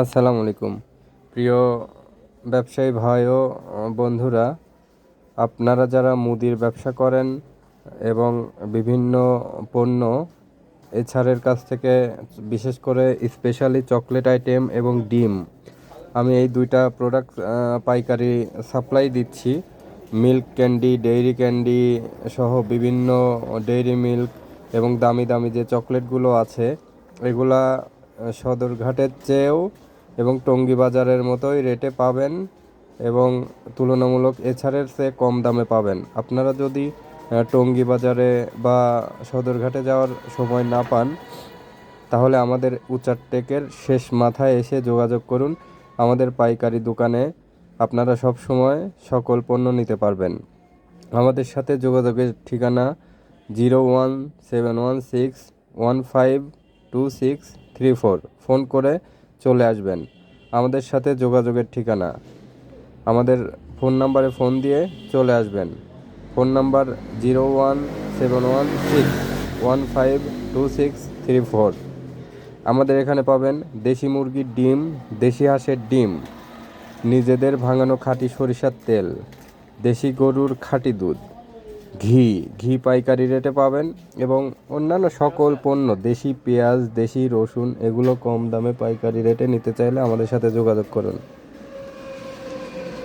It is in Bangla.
আসসালামু আলাইকুম। প্রিয় ব্যবসায়ী ভাই ও বন্ধুরা, আপনারা যারা মুদির ব্যবসা করেন এবং বিভিন্ন পণ্য এছাড়ের কাছ থেকে বিশেষ করে স্পেশালি চকলেট আইটেম এবং ডিম, আমি এই দুইটা প্রোডাক্ট পাইকারি সাপ্লাই দিচ্ছি। মিল্ক ক্যান্ডি ডেইরি ক্যান্ডি সহ বিভিন্ন ডেইরি মিল্ক এবং দামি দামি যে চকলেটগুলো আছে, এগুলা সদরঘাটের চেয়েও এবং টঙ্গী বাজারের মতোই রেটে পাবেন এবং তুলনামূলক এছাড়ের চেয়ে কম দামে পাবেন। আপনারা যদি টঙ্গী বাজারে বা সদরঘাটে যাওয়ার সময় না পান, তাহলে আমাদের উচারটেকের শেষ মাথায় এসে যোগাযোগ করুন আমাদের পাইকারি দোকানে। আপনারা সব সময় সকল পণ্য নিতে পারবেন। আমাদের সাথে যোগাযোগের ঠিকানা zero one seven one six one five two six three four, phone করে চলে আসবেন। আমাদের সাথে যোগাযোগের ঠিকানা। আমাদের ফোন নাম্বারে ফোন দিয়ে চলে আসবেন। Phone number zero one seven one six one five two six three four. আমাদের এখানে পাবেন দেশি মুরগির ডিম, দেশি হাঁসের ডিম, নিজেদের ভাঙানো খাঁটি সরিষার তেল, দেশি গরুর খাঁটি দুধ। ঘি ঘি পাইকারি রেটে পাবেন এবং অন্যান্য সকল পণ্য, দেশি পেঁয়াজ, দেশি রসুন, এগুলো কম দামে পাইকারি রেটে নিতে চাইলে আমাদের সাথে যোগাযোগ করুন।